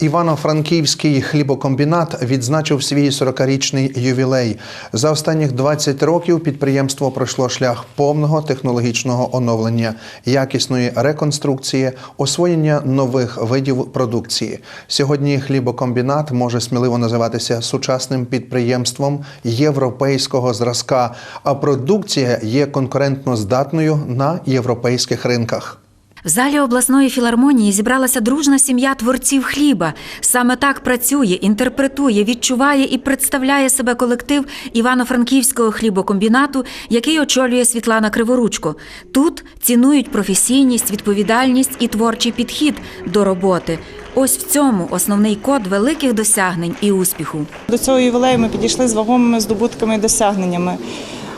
Івано-Франківський хлібокомбінат відзначив свій 40-річний ювілей. За останніх 20 років підприємство пройшло шлях повного технологічного оновлення, якісної реконструкції, освоєння нових видів продукції. Сьогодні хлібокомбінат може сміливо називатися сучасним підприємством європейського зразка, а продукція є конкурентно здатною на європейських ринках. В залі обласної філармонії зібралася дружна сім'я творців хліба. Саме так працює, інтерпретує, відчуває і представляє себе колектив Івано-Франківського хлібокомбінату, який очолює Світлана Криворучко. Тут цінують професійність, відповідальність і творчий підхід до роботи. Ось в цьому основний код великих досягнень і успіху. До цього ювілею ми підійшли з вагомими здобутками і досягненнями.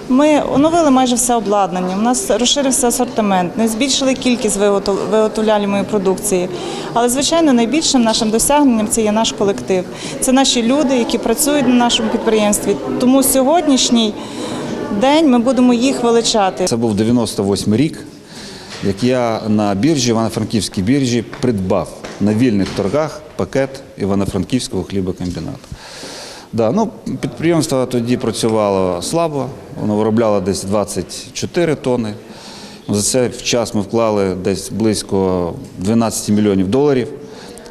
Ми оновили майже все обладнання. У нас розширився асортимент, ми збільшили кількість виготов- виготовляємої продукції. Але, звичайно, найбільшим нашим досягненням це є наш колектив. Це наші люди, які працюють на нашому підприємстві. Тому сьогоднішній день ми будемо їх величати. Це був 98 рік, як я на біржі, Івано-Франківській біржі, придбав на вільних торгах пакет Івано-Франківського хлібокомбінату. Да, ну, підприємство тоді працювало слабо, воно виробляло десь 24 тонни. За це в час ми вклали десь близько 12 мільйонів доларів.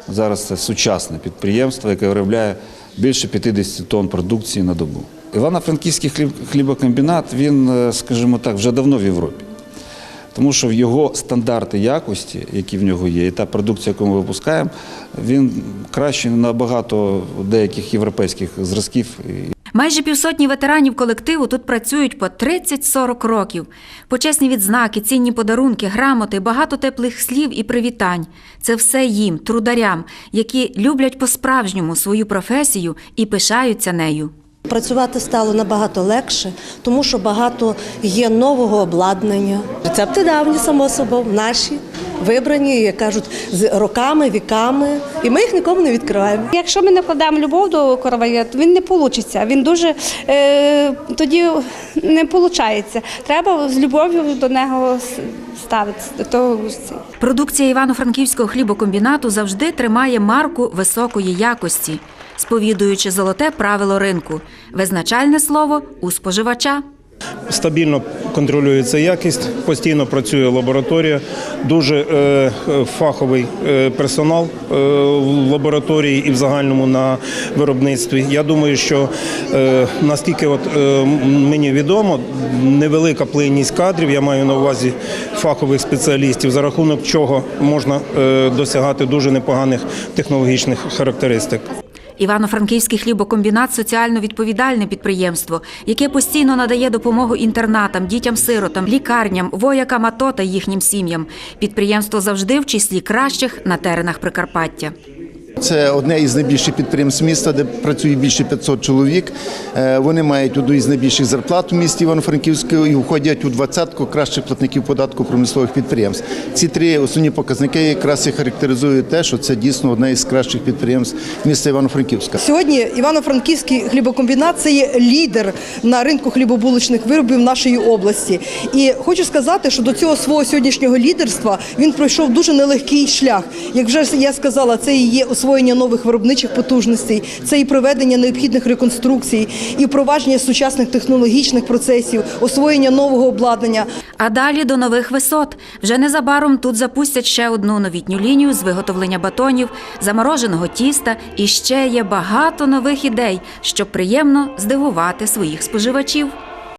Зараз це сучасне підприємство, яке виробляє більше 50 тонн продукції на добу. Івано-Франківський хліб- хлібокомбінат, він, е, скажімо так, вже давно в Європі. Тому що в його стандарти якості, які в нього є, і та продукція, яку ми випускаємо, він кращий набагато деяких європейських зразків. Майже півсотні ветеранів колективу тут працюють по 30-40 років. Почесні відзнаки, цінні подарунки, грамоти, багато теплих слів і привітань. Це все їм, трударям, які люблять по-справжньому свою професію і пишаються нею. Працювати стало набагато легше, тому що багато є нового обладнання. Рецепти давні, само собою, наші, вибрані, як кажуть, з роками, віками, і ми їх нікому не відкриваємо. Якщо ми не вкладаємо любов до коровая, то він не вийде. Він дуже е, тоді не виходить. Треба з любов'ю до нього ставити. До того Продукція Івано-Франківського хлібокомбінату завжди тримає марку високої якості, сповідуючи золоте правило ринку визначальне слово у споживача. Стабільно контролюється якість, постійно працює лабораторія, дуже е, е, фаховий е, персонал в лабораторії і в загальному на виробництві. Я думаю, що наскільки от, мені відомо, невелика плинність кадрів, я маю на увазі фахових спеціалістів, за рахунок чого можна досягати дуже непоганих технологічних характеристик. Івано-Франківський хлібокомбінат соціально відповідальне підприємство, яке постійно надає допомогу інтернатам, дітям-сиротам, лікарням, воякам АТО та їхнім сім'ям. Підприємство завжди в числі кращих на теренах Прикарпаття. Це одне із найбільших підприємств міста, де працює більше 500 чоловік. Е, Вони мають одну із найбільших зарплат у місті Івано-Франківського і входять у двадцятку кращих платників податку промислових підприємств. Ці три основні показники якраз і характеризують те, що це дійсно одне із кращих підприємств міста Івано-Франківська. Сьогодні Івано-Франківський хлібокомбінат це є лідер на ринку хлібобулочних виробів нашої області. І хочу сказати, що до цього свого сьогоднішнього лідерства він пройшов дуже нелегкий шлях. Як вже я сказала, це і є освоєння нових виробничих потужностей, це і проведення необхідних реконструкцій, і впровадження сучасних технологічних процесів, освоєння нового обладнання. А далі до нових висот. Вже незабаром тут запустять ще одну новітню лінію з виготовлення батонів, замороженого тіста і ще є багато нових ідей, щоб приємно здивувати своїх споживачів.